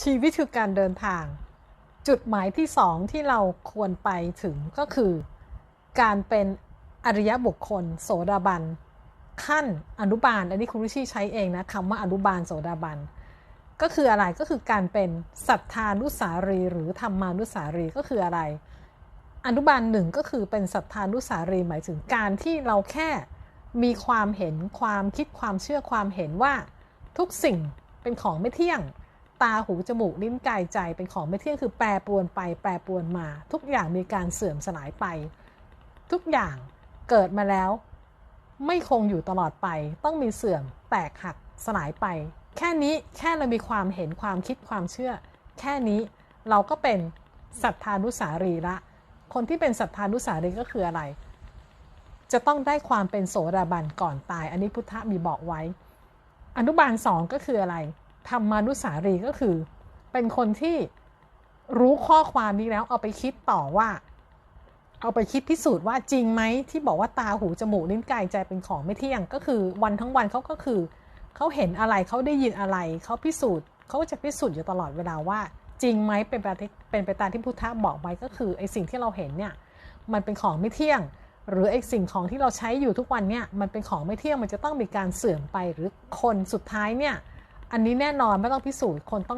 ชีวิตคือการเดินทาง จุดหมายที่สองที่เราควรไปถึงก็คือ การเป็นอริยบุคคล โสดาบัน ขั้นอนุบาล อันนี้คุณริชี่ใช้เองนะคำว่าอนุบาลโสดาบัน ก็คืออะไรก็คือการเป็นศรัทธานุสารีหรือธรรมานุสารีก็คืออะไร อนุบาลหนึ่งก็คือเป็นศรัทธานุสารีหมายถึงการที่เราแค่มีความเห็นความคิดความเชื่อความเห็นว่าทุกสิ่งเป็นของไม่เที่ยง ตาหูจมูกลิ้นกายใจเป็นของไม่เที่ยงคือแปรปรวนไปแปรปรวนมา ทุกอย่างมีการเสื่อมสลายไป ทุกอย่างเกิดมาแล้ว ไม่คงอยู่ตลอดไป ต้องมีเสื่อมแตกหักสลายไป แค่นี้แค่เรามีความเห็นความคิดความเชื่อ แค่นี้เราก็เป็นศรัทธานุสารีละ คนที่เป็นศรัทธานุสารีก็คืออะไร จะต้องได้ความเป็นโสดาบันก่อนตาย อันนี้พุทธมีบอกไว้ อนุบาลสองก็คืออะไร ธรรมานุสารีก็คือ เป็นคนที่รู้ข้อความนี้แล้วเอาไปคิดต่อว่า เอาไปคิดพิสูจน์ว่าจริงไหมที่บอกว่าตาหูจมูกลิ้นกายใจเป็นของไม่เที่ยง ก็คือวันทั้งวันเขาก็คือเขาเห็นอะไรเขาได้ยินอะไรเขาพิสูจน์เขาจะพิสูจน์อยู่ตลอดเวลาว่า จริงไหมเป็นไปเป็นไปตามที่พุทธะบอกไว้ก็คือไอสิ่งที่เราเห็นเนี่ยมันเป็นของไม่เที่ยง หรือไอสิ่งของที่เราใช้อยู่ทุกวันเนี่ยมันเป็นของไม่เที่ยงมันจะต้องมีการเสื่อมไปหรือคนสุดท้ายเนี่ย อันนี้แน่นอนไม่ต้องพิสูจน์คนต้อง